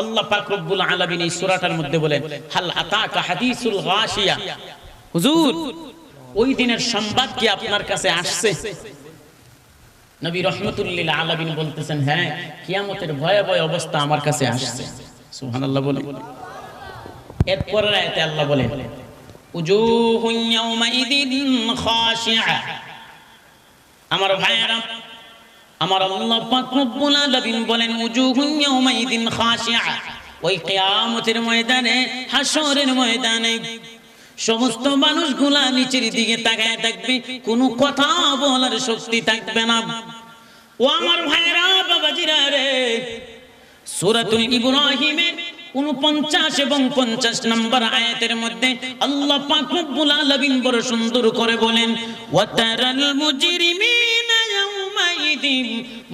আল্লাহ পাক রব্বুল আলামিন এই সূরাটার মধ্যে বলেন, হাল আতাকা হাদিসুল গাশিয়া? হুজুর, ওই দিনের সংবাদ কি আপনার কাছে আসছে? নবী রহমতুল্লিল আলামিন বলতেছেন হ্যাঁ কিয়ামতের ভয়াবহ অবস্থা আমার কাছে আসছে। সুবহানাল্লাহ বলে এরপরের আয়াতে আল্লাহ বলেন, উজুহুন ইয়াউমাইদিন খাশিআ আমার ভাইয়েরা আমার আল্লাহ পাক রব্বুল আলামিন বলেন, উজুহুন ইয়াউমাইদিন খাশিআ ওই কিয়ামতের ময়দানে হাসরের ময়দানে সমস্ত মানুষগুলা নিচের দিকে তাকায় থাকবে, কোনো কথা বলার শক্তি থাকবে না। ও আমার ভাইরা বাবাজিরা রে, সূরাতুল ইব্রাহিমের উনপঞ্চাশ এবং পঞ্চাশ নম্বর আয়াতের মধ্যে আল্লাহ পাক রব্বুল আলামিন বড় সুন্দর করে বলেন ওয়াতারাল মুজরিমিনা ইয়াউমাইদিন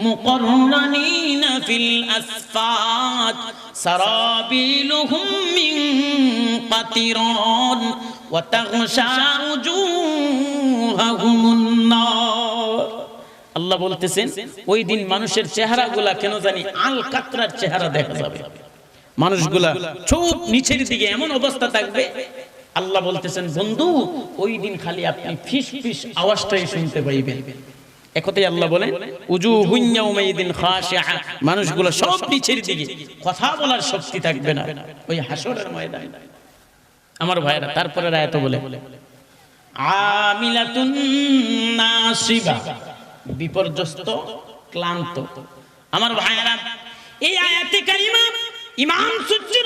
মুকাররানিনা ফিল আসফাত সারাবিলুহুম মিন قطران وتغشى وجوههم النار আল্লাহ বলতেছেন ওই দিন মানুষের চেহারাগুলা কেন জানি আল কাতরার চেহারা দেখা যাবে মানুষগুলা চোখ নিচের দিকে এমন অবস্থা থাকবে আল্লাহ বলতেছেন বন্ধু ওই দিন খালি আপনি ফিস ফিস আওয়াজটাই শুনতে পাইবেন একথাই আল্লাহ উজু হুইয়াউমাইদিন মানুষগুলো সব নিচের দিকে, কথা বলার শক্তি থাকবে না। ওই আমার ভাইরা তারপরে আয়াত বলে বিপর্যস্ত, ক্লান্ত। আমার ভাইরা, এই আয়াতে কারিমা ইমাম সুজ্জি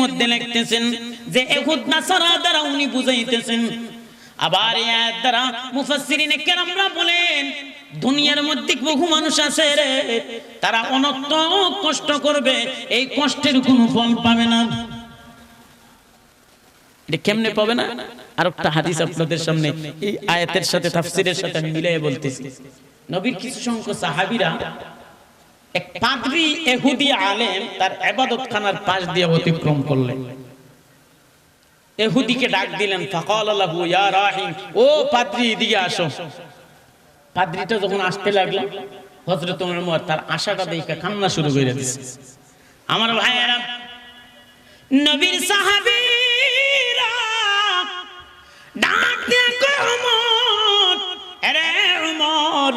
মধ্যে লিখতেছেন যে, এহুদ নাসারা দ্বারা উনি বুঝাইতেছেন আবার এই আয়াত কেরামরা বলেন, দুনিয়ার মধ্যে বহু মানুষ আছে রে, তারা অনন্ত কষ্ট করবে, এই কষ্টের কোনো ফল পাবে না। এটা কেমনে পাবে না? আর একটা হাদিস আপনাদের সামনে, এই আয়াতের সাথে তাফসীরের সাথে আমি বলতেছি। নবীর কিছু সংখ্যক সাহাবীরা, এক পাদ্রী এহুদি আলেম তার ইবাদতখানার পাশ দিয়ে অতিক্রম করলেন। এহুদিকে ডাক দিলেন, ফাকাল লাহু ইয়া রাহিম, ও পাদ্রী, এদিকে আসো। পাদ্রীটা যখন আসতে লাগল, হযরত ওমর তার আশাটা দেখে কান্না শুরু করে দিয়েছে আমার ভাইয়েরা, নবীর সাহাবীরা ডাক কয় ওমর আরে ওমর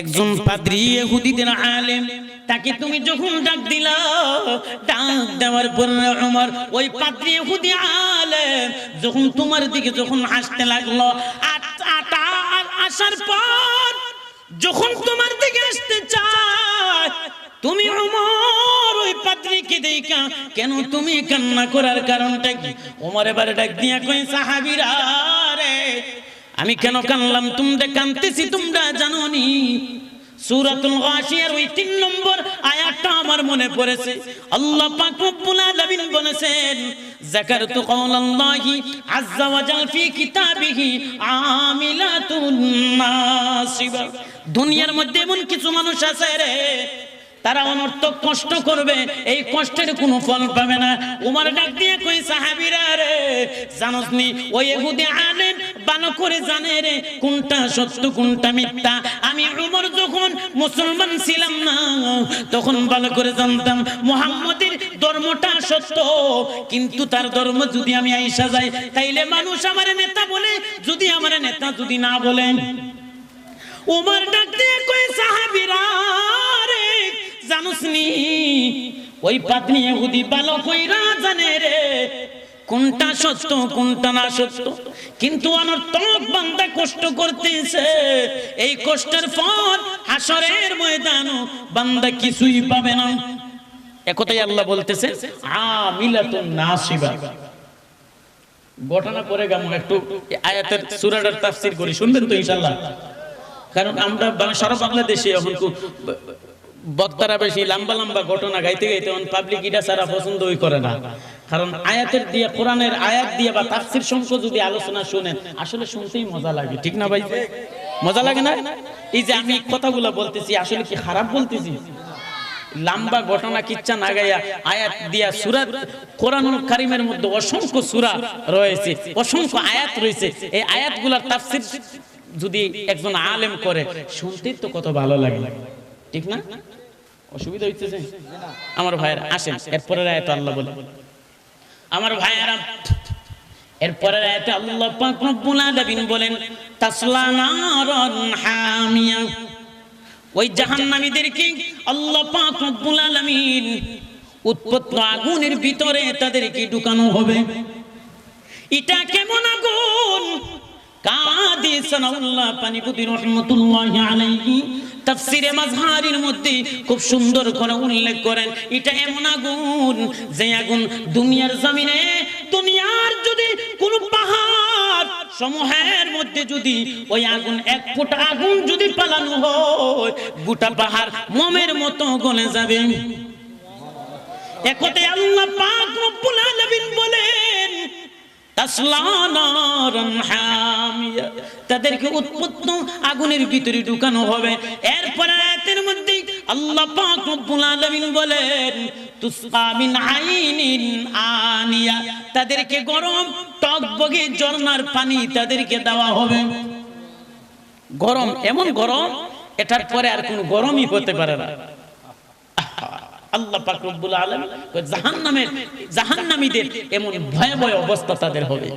একজন পাদ্রী ইহুদিদের আলেম তাকে তুমি যখন ডাক দিলা, ডাক দেওয়ার পর ওমর ওই পাদ্রী ইহুদি আলেম যখন তোমার দিকে যখন আসতে লাগল আট- আটা আর আসার পর যখন তোমার দিকে আসতে চায়, তুমি ওমর ওই পাদ্রীকে দেখা, কেন তুমি কান্না করার কারণটা কি? ওমর এবারে ডাক দিয়া কই সাহাবীরা রে, আমি কেন কানলাম তোমরা কানতেছি তোমরা জানো নি তিন নম্বর আমার মনে আল্লাহ বলেছেন দুনিয়ার মধ্যে এমন কিছু মানুষ আছে রে, তারা অনর্থক কষ্ট করবে, এই কষ্টের কোনো ফল পাবে না। উমার ডাক দিয়ে কই সাহাবীরা রে, জানোস নি ওই ইহুদি আলেন ভালো করে জানে রে, কোনটা সত্য, কোনটা মিথ্যা। আমি উমর যখন মুসলমান ছিলাম না, তখন ভালো করে জানতাম, মুহাম্মদের ধর্মটা সত্য। কিন্তু তার ধর্ম যদি আমি আইসা যাই, তাইলে মানুষ আমার নেতা বলে, যদি আমার নেতা যদি না বলেন উমর ডাক দিয়ে কই সাহাবীরা রে জানুস নি ওই পাতনি ইহুদি ভালো কইরা জানে রে কোনটা সত্য, কোনটা না সত্য? কিন্তু অনর্থক বান্দা কষ্ট করতেছে। এই কষ্টের ফল হাসরের ময়দানও বান্দা কিছুই পাবে না। একথাই আল্লাহ বলতেছে, আমিলাতুন নাসিবা। ঘটনা পরে গাম একটু আয়াতের সূরাটার তাফসীর করি, শুনবেন তো ইনশাআল্লাহ। কারণ আমরা সারা বাংলাদেশে এখন বক্তারা বেশি লম্বা লম্বা ঘটনা গাইতে গাইতে পাবলিক এটা সারা পছন্দই করে না। কারণ আয়াতের দিয়ে, কোরআনের আয়াত দিয়ে বা তাফসির সংখ্য যদি আলোচনা শুনেন, আসলে শুনতেই মজা লাগে, ঠিক না ভাই? মজা লাগে না? এই যে আমি কথাগুলো বলতেছি, আসলে কি খারাপ বলতেছি? লম্বা ঘটনা, কিচ্ছা না গাইয়া আয়াত দিয়া সুরা, কোরআনুল কারিমের মধ্যে অসংখ্য সুরা রয়েছে, অসংখ্য আয়াত রয়েছে। এই আয়াতগুলার তাফসির যদি একজন আলেম করে শুনতে তো কত ভালো লাগে, ঠিক না? অসুবিধা হইতেছে। আমার ভাইয়েরা, আসেন এরপরে আয়াত আল্লাহ বলে। আমার ভাইয়েরা এরপরে আয়াতে আল্লাহ পাক রব্বুল আলামিন বলেন, তাসলা হামিয়া। ওই জাহান্নামীদেরকে আল্লাহ পাক রব্বুল আলামিন উৎপত্ত আগুনের ভিতরে তাদেরকে ঢুকানো হবে। এটা কেমন আগুন? কাদি সানাউল্লাহ পানিপতি রহমতুল্লাহ আলাইহি তাফসিরে মাজহারির মধ্যে খুব সুন্দর করে উল্লেখ করেন, এটা এমন আগুন যে আগুন দুনিয়ার জমিনে, দুনিয়ার যদি পাহাড় সমূহের মধ্যে যদি ওই আগুন, এক ফুট আগুন যদি পালানো হয়, গোটা পাহাড় মোমের মতো গলে যাবে একতে আল্লাহ পাক রব্বুল আলামিন বলেন। তাদেরকে উৎপত্ত আগুনের ভিতরে ঢুকানো হবে। এরপর আয়াতের মধ্যে আল্লাহ পাক বলেন, তুসকা মিন আনিয়া। তাদেরকে গরম টকবগে ঝর্ণার পানি তাদেরকে দেওয়া হবে। গরম, এমন গরম, এটার পরে আর কোনো গরমই হতে পারে না। আল্লাহ পাক রব্বুল আলামিন জাহান্নামের জাহান্নামীদের এমন ভয়াবহ অবস্থা তাদের হবে।